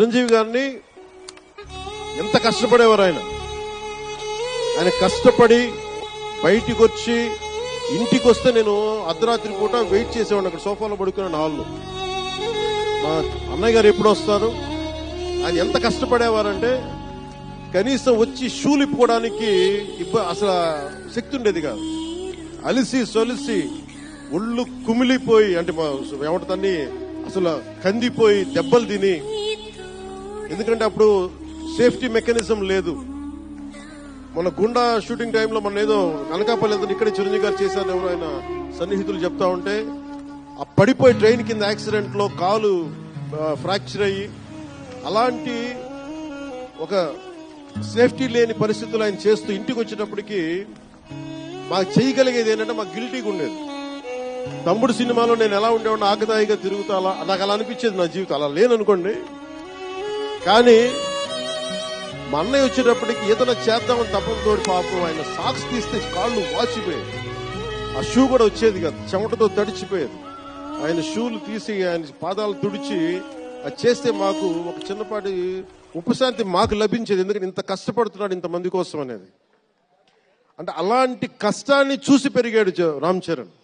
చిరంజీవి గారిని ఎంత కష్టపడేవారు ఆయన? ఆయన కష్టపడి బయటికి వచ్చి ఇంటికి వస్తే నేను అర్ధరాత్రి పూట వెయిట్ చేసేవాడిని అక్కడ సోఫాలో పడుకునే నాళ్ళు మా అన్నయ్య గారు ఎప్పుడు వస్తారు? ఆయన ఎంత కష్టపడేవారంటే కనీసం వచ్చి షూలు ఇప్పుకోవడానికి ఇబ్బ అసలు శక్తి ఉండేది కాదు. అలిసి సొలిసి ఒళ్ళు కుమిలిపోయి అంటే మా ఏమంటుందని అసలు కందిపోయి దెబ్బలు తిని ఎందుకంటే అప్పుడు సేఫ్టీ మెకానిజం లేదు. మన గుండా షూటింగ్ టైంలో మన ఏదో అనకాపల్లి ఏదో ఇక్కడే చిరంజీవి గారు చేశారు ఎవరు ఆయన సన్నిహితులు చెప్తా ఉంటే ఆ పడిపోయి ట్రైన్ కింద యాక్సిడెంట్లో కాలు ఫ్రాక్చర్ అయ్యి అలాంటి ఒక సేఫ్టీ లేని పరిస్థితులు ఆయన చేస్తూ ఇంటికి వచ్చేటప్పటికి మాకు చేయగలిగేది ఏంటంటే మాకు గిల్టీగా ఉండేది. తమ్ముడు సినిమాలో నేను ఎలా ఉండేవాడిని ఆకతాయిగా తిరుగుతా అలా నాకు అలా అనిపించేది నా జీవితం. అలా లేననుకోండి కానీ మా అన్నయ్య వచ్చేటప్పటికి ఏదైనా చేద్దామని తప్పనితో పాపం ఆయన సాక్స్ తీస్తే కాళ్ళు వాచిపోయాయి. ఆ షూ కూడా వచ్చేది కాదు చెమటతో తడిచిపోయేది. ఆయన షూలు తీసి ఆయన పాదాలు తుడిచి అది చేస్తే మాకు ఒక చిన్నపాటి ఉపశాంతి మాకు లభించేది. ఎందుకంటే ఇంత కష్టపడుతున్నాడు ఇంతమంది కోసం అనేది. అంటే అలాంటి కష్టాన్ని చూసి పెరిగాడు రామ్ చరణ్.